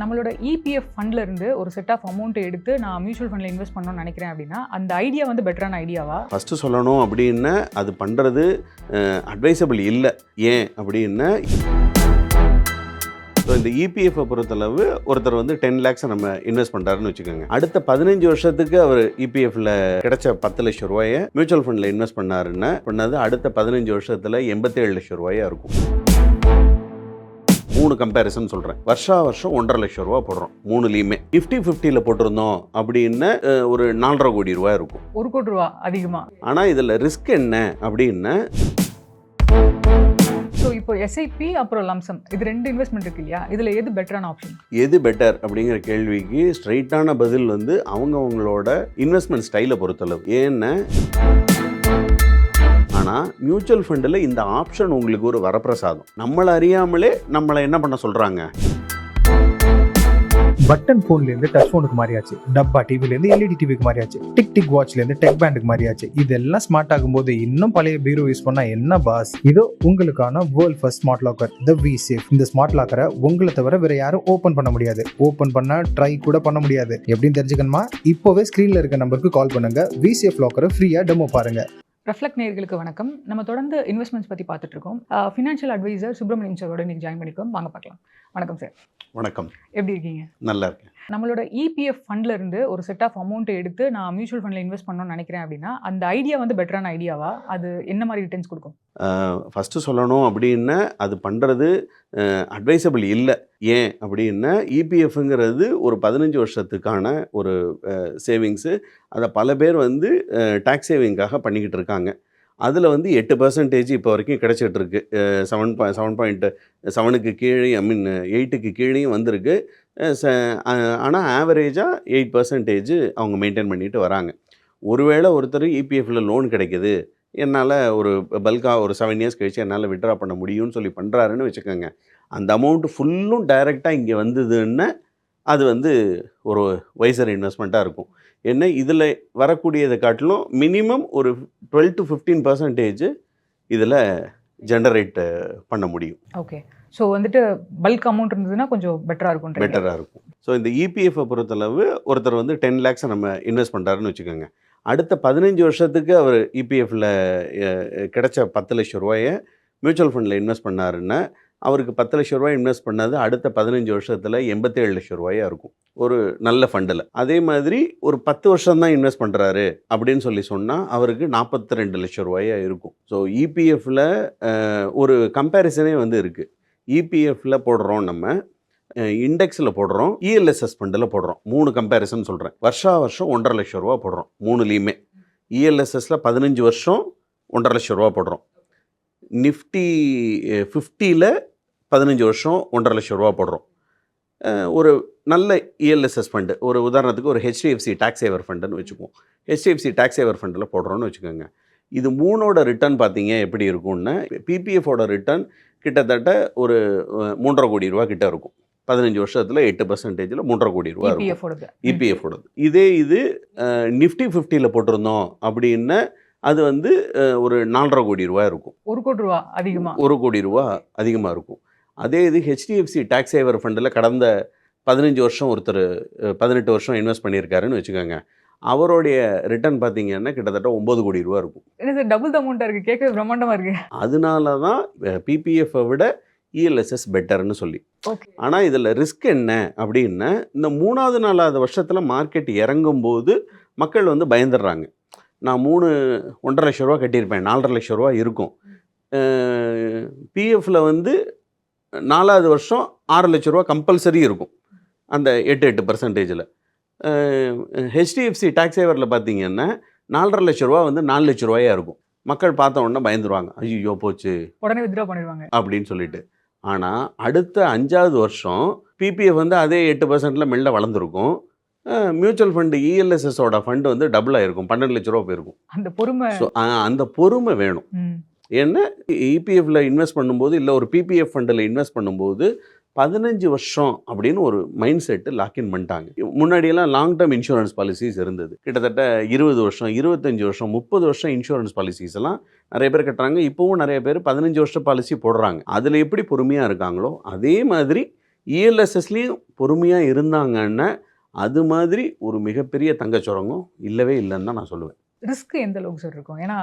நம்மளோட இபிஎஃப் ஃபண்ட்லேருந்து ஒரு set of அமௌண்ட்டை எடுத்து நான் மியூச்சுவல் ஃபண்டில் இன்வெஸ்ட் பண்ணணும்னு நினைக்கிறேன் அப்படின்னா அந்த ஐடியா வந்து பெட்டரான ஐடியாவா ஃபஸ்ட்டு சொல்லணும் அப்படின்னு அது பண்ணுறது அட்வைசபிள் இல்லை. ஏன் அப்படின்னா? ஸோ இந்த இபிஎஃப்பை பொறுத்தளவு ஒருத்தர் வந்து டென் லேக்ஸை நம்ம இன்வெஸ்ட் பண்ணுறாருன்னு வச்சுக்கோங்க. அடுத்த பதினஞ்சு வருஷத்துக்கு அவர் இபிஎஃப்ல கிடைச்ச பத்து லட்சம் ரூபாயை மியூச்சுவல் ஃபண்டில் இன்வெஸ்ட் பண்ணாருன்னா பண்ணது அடுத்த பதினஞ்சு வருஷத்தில் எண்பத்தேழு லட்சம் ரூபாயாக இருக்கும். மூணு கம்பேரிசன் சொல்கிறேன் வருஷா வருஷம் ஒன்றரை லட்சம் ரூபா போடுறோம் மூணுலேயுமே. ஃபிஃப்டி ஃபிஃப்டியில் போட்டிருந்தோம் அப்படின்னு ஒரு நாலரை கோடி ரூபாய் இருக்கும். ஒரு கோடி ரூபா அதிகமா. ஆனால் இதில் ரிஸ்க் என்ன அப்படின்னா ஸோ இப்போ எஸ்ஐபி அப்புறம் லம்சம் இது ரெண்டு இன்வெஸ்ட்மெண்ட் இருக்கு இல்லையா? இதுல எது பெட்டரான ஆப்ஷன் எது பெட்டர் அப்படிங்கிற கேள்விக்கு ஸ்ட்ரைட்டான பதில் வந்து அவங்கவங்களோட இன்வெஸ்ட்மெண்ட் ஸ்டைலை பொறுத்தளவு. ஏன்னா என்னென்னா மியூச்சுவல் ஃபண்டில் இந்த ஆப்ஷன் உங்களுக்கு ஒரு வரப்பிரசாதம். நம்மளை அறியாமலே நம்மளை என்ன பண்ண சொல்கிறாங்க பட்டன் ஃபோன்லேருந்து டச் ஃபோனுக்கு மாறியாச்சு. டப்பா டிவிலேருந்து எல்இடி டிவிக்கு மாறியாச்சு. டிக் டிக் வாட்ச்லேருந்து டெக் பேண்டுக்கு மாறியாச்சு. இதெல்லாம் ஸ்மார்ட் ஆகும்போது இன்னும் பழைய பீரோ யூஸ் பண்ணால் என்ன பாஸ் இதோ உங்களுக்கான world first smart locker the V safe இந்த ஸ்மார்ட் லாக்கரை உங்களை தவிர வேற யாரும் ஓப்பன் பண்ண முடியாது. ஓப்பன் பண்ணால் ட்ரை கூட பண்ண முடியாது. எப்படின்னு தெரிஞ்சுக்கணுமா? இப்போவே ஸ்க்ரீனில் இருக்க நம்பருக்கு கால் பண்ணுங்க. வி சேஃப் லாக்கரை ஃப்ரீயாக டெமோ பாருங்க. ரெஃப்ளெக்ட் நேர்களுக்கு வணக்கம். நம்ம தொடர்ந்து இன்வெஸ்ட்மெண்ட்ஸ் பத்தி பார்த்துட்டு இருக்கோம். ஃபினான்ஷியல் அட்வைசர் சுப்பிரமணியம் சாரோட இன்னைக்கு ஜாயின் பண்ணிக்கோம் வாங்க பார்க்கலாம். வணக்கம் சார் வணக்கம். எப்படி இருக்கீங்க? நல்லா இருக்கேன். நம்மளோட E இபிஎஃப் ஃபண்ட்ல இருந்து ஒரு செட் ஆஃப் அமௌண்ட் எடுத்து நான் மியூச்சுவல் ஃபண்ட்ல இன்வெஸ்ட் பண்ணணும்னு நினைக்கிறேன் அப்படின்னா அந்த ஐடியா வந்து பெட்டரான ஐடியாவா அது என்ன மாதிரி ரிட்டர்ன்ஸ் கொடுக்கும்? ஃபஸ்ட்டு சொல்லணும் அப்படின்னா அது பண்ணுறது அட்வைசபிள் இல்லை. ஏன் அப்படின்னா E இபிஎஃப்ங்கிறது ஒரு பதினஞ்சு வருஷத்துக்கான ஒரு சேவிங்ஸு அதை பல பேர் வந்து டேக்ஸ் சேவிங்காக பண்ணிக்கிட்டு இருக்காங்க. அதில் வந்து எட்டு பர்சன்டேஜ் இப்போ வரைக்கும் கிடச்சிட்ருக்கு. செவன் பாய் செவன் பாயிண்ட் செவனுக்கு கீழே ஐ மீன் எயிட்டுக்கு கீழேயும் வந்திருக்கு. ஆனால் ஆவரேஜாக எயிட் பர்சன்டேஜ் அவங்க மெயின்டைன் பண்ணிட்டு வராங்க. ஒருவேளை ஒருத்தர் இபிஎஃப்பில் லோன் கிடைக்குது என்னால் ஒரு பல்காக ஒரு செவன் இயர்ஸ் கழிச்சு என்னால் விட்ரா பண்ண முடியும்னு சொல்லி பண்ணுறாருன்னு வச்சுக்கோங்க. அந்த அமௌண்ட் ஃபுல்லும் டைரெக்டாக இங்கே வந்ததுன்னு அது வந்து ஒரு வைசர் இன்வெஸ்ட்மெண்ட்டாக இருக்கும். என்ன? இதில் வரக்கூடியதை காட்டிலும் மினிமம் ஒரு டுவெல் டு ஃபிஃப்டீன் பர்சன்டேஜ் இதில் ஜெனரேட் பண்ண முடியும். ஓகே ஸோ வந்துட்டு பல்க் அமௌண்ட் இருந்ததுன்னா கொஞ்சம் பெட்டரா இருக்கும் பெட்டராக இருக்கும். ஸோ இந்த E இபிஎஃப்பை பொறுத்தளவு ஒருத்தர் வந்து டென் லேக்ஸை நம்ம இன்வெஸ்ட் பண்ணுறாருன்னு வச்சுக்கோங்க. அடுத்த பதினஞ்சு வருஷத்துக்கு அவர் இபிஎஃப்ல கிடைச்ச பத்து லட்சம் ரூபாயை மியூச்சுவல் ஃபண்டில் இன்வெஸ்ட் பண்ணாருன்னா அவருக்கு பத்து லட்சம் ரூபாய் இன்வெஸ்ட் பண்ணது அடுத்த பதினஞ்சு வருஷத்தில் எண்பத்தேழு லட்சம் ரூபாயாக இருக்கும். ஒரு நல்ல ஃபண்டில் அதே மாதிரி ஒரு பத்து வருஷம் தான் இன்வெஸ்ட் பண்ணுறாரு அப்படின்னு சொல்லி சொன்னால் அவருக்கு நாற்பத்தி ரெண்டு லட்சம் ரூபாயாக இருக்கும். ஸோ இபிஎஃப்பில் ஒரு கம்பேரிசனே வந்து இருக்குது இபிஎஃப்பில் போடுறோம் நம்ம இண்டெக்ஸில் போடுறோம் இஎல்எஸ்எஸ் ஃபண்டில் போடுறோம். மூணு கம்பேரிசன் சொல்கிறேன் வருஷா வருஷம் ஒன்றரை லட்சம் ரூபா போடுறோம் மூணுலேயுமே. இஎல்எஸ்எஸில் பதினஞ்சு வருஷம் ஒன்றரை லட்சம் ரூபா போடுறோம். நிஃப்டி ஃபிஃப்டியில் பதினஞ்சு வருஷம் ஒன்றரை லட்சம் ரூபா போடுறோம். ஒரு நல்ல E இஎல்எஸ்எஸ் ஃபண்டு ஒரு உதாரணத்துக்கு ஒரு ஹெச்டிஎஃப்சி டேக்ஸ் சேவர் ஃபண்டுன்னு வச்சுக்குவோம். ஹெச்டிஎஃப்சி டேக்ஸ் சேவர் ஃபண்டில் போடுறோன்னு வச்சுக்கோங்க. இது மூணோட ரிட்டர்ன் பார்த்தீங்க எப்படி இருக்கும்னா பிபிஎஃபோட ரிட்டர்ன் கிட்டத்தட்ட ஒரு மூன்றரை கோடி ரூபா கிட்ட இருக்கும். பதினஞ்சு வருஷத்தில் எட்டு பர்சன்டேஜில் மூன்றரை கோடி ரூபா இருக்கும். இபிஎஃப் ஓடது. இபிஎஃபோடது இதே இது நிஃப்டி ஃபிஃப்டியில் போட்டிருந்தோம் அப்படின்னா அது வந்து ஒரு நாலரை கோடி ரூபா இருக்கும். ஒரு கோடி ரூபா அதிகமா? ஒரு கோடி ரூபா அதிகமாக இருக்கும். அதே இது ஹெச்டிஎஃப்சி டேக்ஸ் சேவர் ஃபண்டில் கடந்த பதினஞ்சு வருஷம் ஒருத்தர் பதினெட்டு வருஷம் இன்வெஸ்ட் பண்ணியிருக்காருன்னு வச்சுக்கோங்க. அவருடைய ரிட்டர்ன் பார்த்தீங்கன்னா கிட்டத்தட்ட ஒம்பது கோடி ரூபா இருக்கும். என்ன சார் டபுள் அமௌண்ட்டாக இருக்கு? கேட்கவே பிரம்மாண்டமா இருக்கு. அதனால தான் பிபிஎஃப்பை விட E இஎல்எஸ்எஸ் பெட்டர்னு சொல்லி. ஆனால் இதில் ரிஸ்க் என்ன அப்படின்னா இந்த மூணாவது நாலாவது வருஷத்தில் மார்க்கெட் இறங்கும்போது மக்கள் வந்து பயந்துடுறாங்க. நான் மூணு ஒன்றரை லட்ச ரூபா கட்டியிருப்பேன் நாலரை லட்ச ரூபா இருக்கும். பிஎஃப்ல வந்து நாலாவது வருஷம் ஆறு லட்ச ரூபா கம்பல்சரி இருக்கும். அந்த எட்டு எட்டு பர்சன்டேஜில் ஹெச்டிஎஃப்சி டேக்ஸ் சேவரில் பார்த்தீங்கன்னா நாலரை லட்ச ரூபா வந்து நாலு லட்ச ரூபாயா இருக்கும். மக்கள் பார்த்த உடனே பயந்துருவாங்க. ஐயோ போச்சு. உடனே வித்ட்ரா பண்ணிடுவாங்க. அப்படின்னு சொல்லிட்டு. ஆனால் அடுத்த அஞ்சாவது வருஷம் பிபிஎஃப் வந்து அதே எட்டு பர்சன்ட்ல மெல்ல வளர்ந்துருக்கும். மியூச்சுவல் ஃபண்டு இஎல்எஸ்எஸோட ஃபண்டு வந்து டபுள் ஆயிருக்கும். பன்னெண்டு லட்ச ரூபா போயிருக்கும். அந்த பொறுமை அந்த பொறுமை வேணும். ஏன்னா இபிஎஃப்ல இன்வெஸ்ட் பண்ணும்போது இல்லை ஒரு பிபிஎஃப் ஃபண்டில் இன்வெஸ்ட் பண்ணும்போது பதினஞ்சு வருஷம் அப்படின்னு ஒரு மைண்ட் செட்டு லாக்இன் பண்ணிட்டாங்க. முன்னாடியெல்லாம் லாங் டேர்ம் இன்சூரன்ஸ் பாலிசிஸ் இருந்தது. கிட்டத்தட்ட இருபது வருஷம் இருபத்தஞ்சி வருஷம் முப்பது வருஷம் இன்சூரன்ஸ் பாலிசிஸ் எல்லாம் நிறைய பேர் கட்டுறாங்க. இப்போவும் நிறைய பேர் பதினஞ்சு வருஷம் பாலிசி போடுறாங்க. அதில் எப்படி பொறுமையாக இருக்காங்களோ அதே மாதிரி இஎல்எஸ்எஸ்லேயும் பொறுமையாக இருந்தாங்கன்னா அது மாதிரி ஒரு மிகப்பெரிய தங்கச் சுரங்கம் இல்லவே இல்லைன்னு தான் நான் சொல்லுவேன். ரிஸ்க் எந்த அளவுக்கு சார் இருக்கும்? ஏன்னா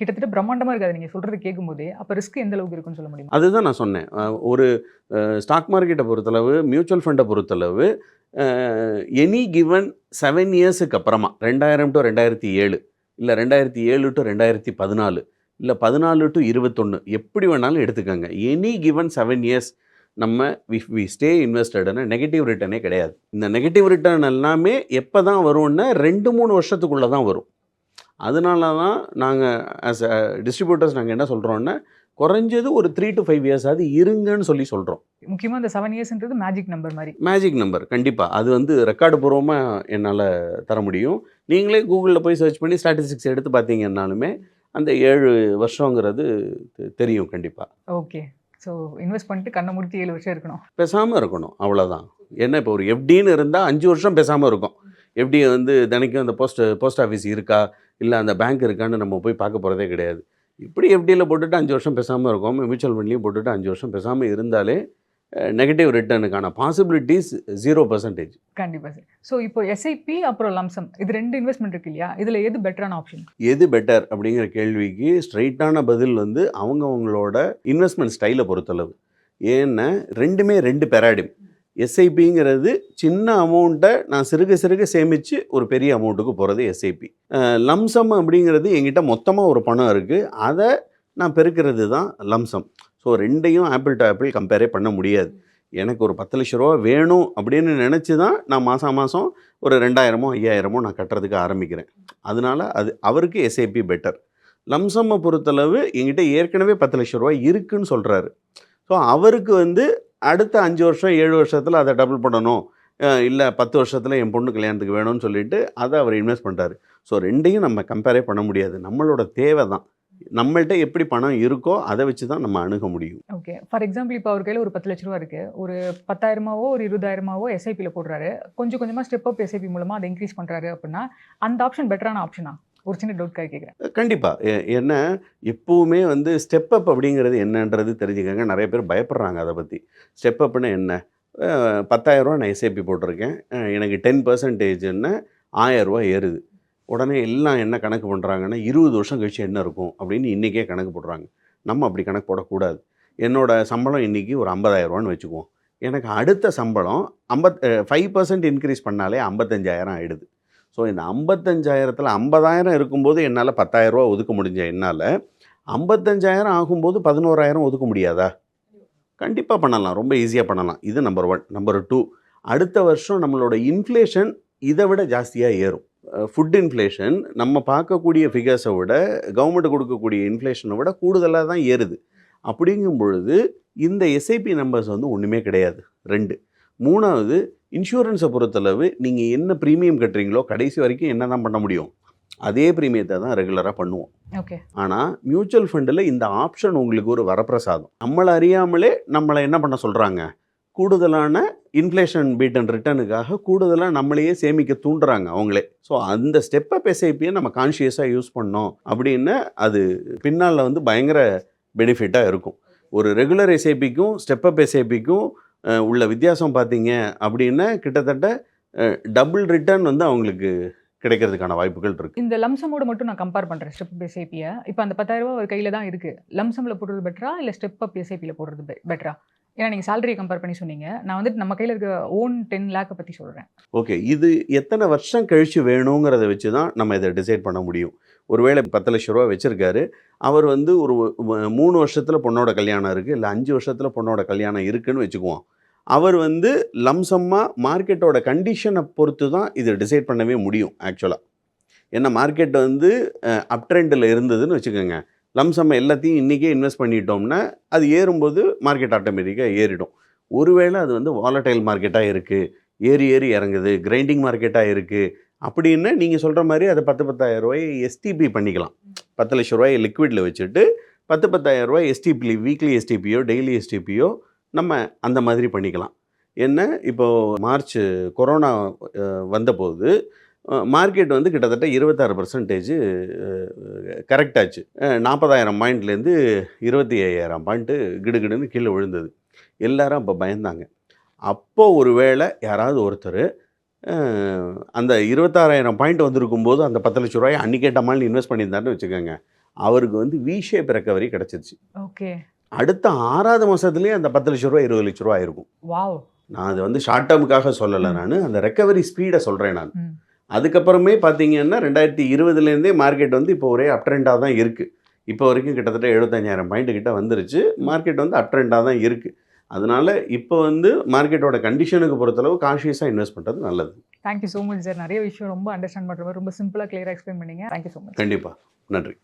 கிட்டத்தட்ட பிரம்மாண்டமாக இருக்காது. நீங்கள் சொல்கிறது கேட்கும்போதே அப்போ ரிஸ்க் எந்த அளவுக்கு இருக்குன்னு சொல்ல முடியும்? அதுதான் நான் சொன்னேன். ஒரு ஸ்டாக் மார்க்கெட்டை பொறுத்தளவு மியூச்சுவல் ஃபண்டை பொறுத்தளவு எனி கிவன் செவன் இயர்ஸுக்கு அப்புறமா ரெண்டாயிரம் டு ரெண்டாயிரத்தி ஏழு இல்லை ரெண்டாயிரத்தி ஏழு டு ரெண்டாயிரத்தி பதினாலு இல்லை பதினாலு டு இருபத்தொன்று எப்படி வேணாலும் எடுத்துக்கோங்க. எனி கிவன் செவன் இயர்ஸ் நம்ம வி வி ஸ்டே இன்வெஸ்டட்னா நெகட்டிவ் ரிட்டர்னே கிடையாது. இந்த நெகட்டிவ் ரிட்டர்ன் எல்லாமே எப்போ தான் வரும்னா ரெண்டு மூணு வருஷத்துக்குள்ளே தான் வரும். அதனால தான் நாங்கள் ஆஸ் அ டிஸ்ட்ரிபியூட்டர்ஸ் நாங்கள் என்ன சொல்கிறோன்னா குறைஞ்சது ஒரு த்ரீ டு ஃபைவ் இயர்ஸ் அது இருங்கன்னு சொல்லி சொல்கிறோம் முக்கியமா இந்த செவன் இயர்ஸ்ன்றது மேஜிக் நம்பர் மாதிரி. மேஜிக் நம்பர் கண்டிப்பாக அது வந்து ரெக்கார்டு பூர்வமாக என்னால் தர முடியும். நீங்களே கூகுளில் போய் சர்ச் பண்ணி ஸ்டாட்டிஸ்டிக்ஸ் எடுத்து பார்த்தீங்கன்னாலுமே அந்த ஏழு வருஷங்கிறது தெரியும் கண்டிப்பாக ஓகே ஸோ இன்வெஸ்ட் பண்ணிட்டு கண்ணை முடித்து ஏழு வருஷம் இருக்கணும். பேசாமல் இருக்கணும் அவ்வளோதான் என்ன இப்போ ஒரு எஃப்டின்னு இருந்தால் அஞ்சு வருஷம் பேசாமல் இருக்கும். எஃப்டி வந்து தினைக்கும் அந்த போஸ்ட் போஸ்ட் ஆஃபீஸ் இருக்கா? இல்லை அந்த பேங்க் இருக்கான்னு நம்ம போய் பார்க்க போகிறதே கிடையாது. இப்படி எஃப்டியில் போட்டுட்டு அஞ்சு வருஷம் பேசாமல் இருக்கும். மியூச்சுவல் ஃபண்ட்லேயும் போட்டுட்டு அஞ்சு வருஷம் பேசாமல் இருந்தாலே நெகட்டிவ் ரிட்டர்னுக்கான பாசிபிலிட்டிஸ் ஜீரோ பர்சன்டேஜ் கண்டிப்பா சார். ஸோ இப்போ எஸ்ஐபி அப்புறம் லம்சம் இது ரெண்டு இன்வெஸ்ட்மெண்ட் இருக்கு இல்லையா? இதுல எது பெட்டரான ஆப்ஷன் எது பெட்டர் அப்படிங்கிற கேள்விக்கு ஸ்ட்ரைட்டான பதில் வந்து அவங்கவங்களோட இன்வெஸ்ட்மெண்ட் ஸ்டைலை பொறுத்தளவு. ஏன்னா ரெண்டுமே ரெண்டு பெராடிம் எஸ்ஐபிங்கிறது சின்ன அமௌண்ட்டை நான் சிறுக சிறுக சேமித்து ஒரு பெரிய அமௌண்ட்டுக்கு போகிறது எஸ்ஐபி லம்சம் அப்படிங்கிறது என்கிட்ட மொத்தமாக ஒரு பணம் இருக்குது அதை நான் பெருக்கிறது தான் லம்சம் ஸோ ரெண்டையும் ஆப்பிள் டு ஆப்பிள் கம்பேரே பண்ண முடியாது. எனக்கு ஒரு பத்து லட்ச ரூபா வேணும் அப்படின்னு நினச்சி தான் நான் மாதம் மாதம் ஒரு ரெண்டாயிரமோ ஐயாயிரமோ நான் கட்டுறதுக்கு ஆரம்பிக்கிறேன். அதனால அது அவருக்கு எஸ்ஐபி பெட்டர் லம்சம்மை பொறுத்தளவு என்கிட்ட ஏற்கனவே பத்து லட்ச ரூபாய் இருக்குன்னு சொல்கிறாரு ஸோ அவருக்கு வந்து அடுத்த அஞ்சு வருஷம் ஏழு வருஷத்தில் அதை டபுள் பண்ணணும். இல்லை பத்து வருஷத்தில் என் பொண்ணு கல்யாணத்துக்கு வேணும்னு சொல்லிட்டு அதை அவர் இன்வெஸ்ட் பண்ணுறாரு ஸோ ரெண்டையும் நம்ம கம்பேரே பண்ண முடியாது. நம்மளோட தேவை தான். நம்மள்கிட்ட எப்படி பணம் இருக்கோ அதை வச்சு தான் நம்ம அணுக முடியும். ஓகே ஃபார் எக்ஸாம்பிள் இப்போ அவர் கையில் ஒரு பத்து லட்ச ரூபா இருக்குது ஒரு பத்தாயிரமாவோ ஒரு இருபதாயிரமாவோ எஸ்ஐபியில் போடுறாரு. கொஞ்சம் கொஞ்சமாக ஸ்டெப் அப் எஸ்ஐபி மூலமாக அதை இன்க்ரீஸ் பண்ணுறாரு அப்படின்னா அந்த ஆப்ஷன் பெட்டரான ஆப்ஷனா ஒரு சின்ன டவுட்காக கேட்குறேன் கண்டிப்பாக என்ன எப்போவுமே வந்து ஸ்டெப் அப் அப்படிங்கிறது என்னன்றது தெரிஞ்சுக்கங்க. நிறைய பேர் பயப்படுறாங்க அதை பற்றி ஸ்டெப் அப்னா என்ன? அஹ், 10000 ரூபா நான் எஸ்ஐபி போட்டிருக்கேன். எனக்கு டென் பர்சன்டேஜ்னா ஆயரூவா ஏறுது. உடனே எல்லாம் என்ன கணக்கு பண்ணுறாங்கன்னா இருபது வருஷம் கழிச்சு என்ன இருக்கும்? அப்படின்னு இன்றைக்கே கணக்கு போடுறாங்க. நம்ம அப்படி கணக்கு போடக்கூடாது. என்னோடய சம்பளம் இன்றைக்கி ஒரு ஐம்பதாயிரரூவான்னு வச்சுக்குவோம். எனக்கு அடுத்த சம்பளம் ஐம்பத் ஃபைவ் பர்சன்ட் இன்க்ரீஸ் பண்ணாலே ஐம்பத்தஞ்சாயிரம் ஆகிடுது ஸோ இந்த ஐம்பத்தஞ்சாயிரத்தில் ஐம்பதாயிரம் இருக்கும்போது என்னால் பத்தாயிரரூவா ஒதுக்க முடிஞ்ச என்னால் ஐம்பத்தஞ்சாயிரம் ஆகும்போது பதினோராயிரம் ஒதுக்க முடியாதா? கண்டிப்பாக பண்ணலாம். ரொம்ப ஈஸியாக பண்ணலாம். இது நம்பர் ஒன் நம்பர் டூ அடுத்த வருஷம் நம்மளோட இன்ஃப்ளேஷன் இதை விட ஜாஸ்தியாக ஏறும். ஃபுட் இன்ஃப்ளேஷன் நம்ம பார்க்கக்கூடிய ஃபிகர்ஸை விட கவர்மெண்ட் கொடுக்கக்கூடிய இன்ஃப்ளேஷனை விட கூடுதலாக தான் ஏறுது. அப்படிங்கும் பொழுது இந்த எஸ்ஐபி நம்பர்ஸ் வந்து ஒன்றுமே கிடையாது. ரெண்டு. மூணாவது இன்சூரன்ஸை பொறுத்தளவு நீங்கள் என்ன ப்ரீமியம் கட்டுறீங்களோ கடைசி வரைக்கும் என்ன தான் பண்ண முடியும்? அதே ப்ரீமியத்தை தான் ரெகுலராக பண்ணுவோம். ஓகே ஆனால் மியூச்சுவல் ஃபண்டில் இந்த ஆப்ஷன் உங்களுக்கு ஒரு வரப்பிரசாதம். நம்மளை அறியாமலே நம்மளை என்ன பண்ண சொல்கிறாங்க கூடுதலான இன்ஃப்ளேஷன் பீட் அண்ட் ரிட்டர்னுக்காக கூடுதலாக நம்மளையே சேமிக்க தூண்டுறாங்க அவங்களே. ஸோ அந்த ஸ்டெப் அப் எஸ்ஐபியை நம்ம கான்ஷியஸாக யூஸ் பண்ணோம் அப்படின்னு அது பின்னால் வந்து பயங்கர பெனிஃபிட்டாக இருக்கும். ஒரு ரெகுலர் எஸ்ஐபிக்கும் ஸ்டெப் அப் எஸ்ஐபிக்கும் உள்ள வித்தியாசம் பார்த்தீங்க அப்படின்னா கிட்டத்தட்ட டபுள் ரிட்டர்ன் வந்து அவங்களுக்கு கிடைக்கிறதுக்கான வாய்ப்புகள் இருக்குது இந்த லம்சமோட மட்டும் நான் கம்பேர் பண்ணுறேன் ஸ்டெப் அப் எஸ்ஐபியை இப்போ அந்த பத்தாயிரம் ரூபாய் ஒரு கையில் தான் இருக்குது லம்சமில் போடுறது பெட்டரா இல்லை ஸ்டெப் அப் எஸ்ஐபியில் போடுறது பெட்டரா ஏன்னா நீங்கள் சேலரியை கம்பேர் பண்ணி சொன்னீங்க. நான் வந்துட்டு நம்ம கையில் இருக்க ஓன் டென் லேக்கை பற்றி சொல்கிறேன் ஓகே இது எத்தனை வருஷம் கழித்து வேணுங்கிறத வச்சு தான் நம்ம இதை டிசைட் பண்ண முடியும். ஒருவேளை பத்து லட்ச ரூபா வச்சுருக்காரு. அவர் வந்து ஒரு மூணு வருஷத்தில் பொண்ணோட கல்யாணம் இருக்குது இல்லை அஞ்சு வருஷத்தில் பொண்ணோட கல்யாணம் இருக்குன்னு வச்சுக்குவோம். அவர் வந்து லம்சம்மாக மார்க்கெட்டோட கண்டிஷனை பொறுத்து தான் இதை டிசைட் பண்ணவே முடியும் ஆக்சுவலாக ஏன்னா மார்க்கெட் வந்து அப் ட்ரெண்டில் இருந்ததுன்னு வச்சுக்கோங்க. லம்சம் எல்லாத்தையும் இன்றைக்கே இன்வெஸ்ட் பண்ணிட்டோம்னா அது ஏறும்போது மார்க்கெட் ஆட்டோமேட்டிக்காக ஏறிடும். ஒருவேளை அது வந்து வாலடைல் மார்க்கெட்டாக இருக்குது ஏறி ஏறி இறங்குது கிரைண்டிங் மார்க்கெட்டாக இருக்குது அப்படின்னு நீங்கள் சொல்கிற மாதிரி அதை பத்து பத்தாயிரம் ரூபாய் எஸ்டிபி பண்ணிக்கலாம். பத்து லட்ச ரூபாய் லிக்விடில் வச்சுட்டு பத்து பத்தாயிரம் ரூபாய் எஸ்டிபி வீக்லி எஸ்டிபியோ டெய்லி எஸ்டிபியோ நம்ம அந்த மாதிரி பண்ணிக்கலாம். என்ன? இப்போது மார்ச் கொரோனா வந்தபோது மார்க்கெட் வந்து கிட்டத்தட்ட இருபத்தாறு பர்சன்டேஜ் கரெக்டாச்சு நாற்பதாயிரம் பாயிண்ட்லேருந்து இருபத்தி ஐயாயிரம் பாயிண்ட்டு கிடுகிடுன்னு கீழே விழுந்தது. எல்லாரும் அப்போ பயந்தாங்க. அப்போ ஒருவேளை யாராவது ஒருத்தர் அந்த இருபத்தாறாயிரம் பாயிண்ட் வந்திருக்கும் போது அந்த பத்து லட்ச ரூபாயை அன்னிக்கேட்ட மாதிரி இன்வெஸ்ட் பண்ணியிருந்தாருன்னு வச்சுக்கோங்க. அவருக்கு வந்து வி ஷேப் ரெக்கவரி கிடச்சிருச்சு. ஓகே. அடுத்த ஆறாவது மாதத்துலேயே அந்த பத்து லட்ச ரூபா இருபது லட்ச ரூபா இருக்கும். நான் அது வந்து ஷார்ட் டேர்முக்காக சொல்லலை. நான். அந்த ரெக்கவரி ஸ்பீடை சொல்கிறேன் நான். அதுக்கப்புறமே பார்த்தீங்கன்னா ரெண்டாயிரத்தி இருபதுலேருந்தே மார்க்கெட் வந்து இப்போ ஒரே அப் ட்ரெண்டாக தான் இருக்குது இப்போ வரைக்கும் கிட்டத்தட்ட எழுபத்தஞ்சாயிரம் பாயிண்ட் கிட்ட வந்துருச்சு. மார்க்கெட் வந்து அப் ட்ரெண்டாக தான் இருக்குது அதனால இப்போ வந்து மார்க்கெட்டோட கண்டிஷனுக்கு பொறுத்தளவு கான்ஷியஸாக இன்வெஸ்ட் பண்ணுறது நல்லது. தேங்க்யூ ஸோ மச் சார் நிறைய விஷயம் ரொம்ப அண்டர்ஸ்டாண்ட் பண்ணுற மாதிரி ரொம்ப சிம்பிளாக கிளியராக எக்ஸ்பிளைன் பண்ணீங்க. தேங்க்யூ ஸோ மச் கண்டிப்பாக நன்றி.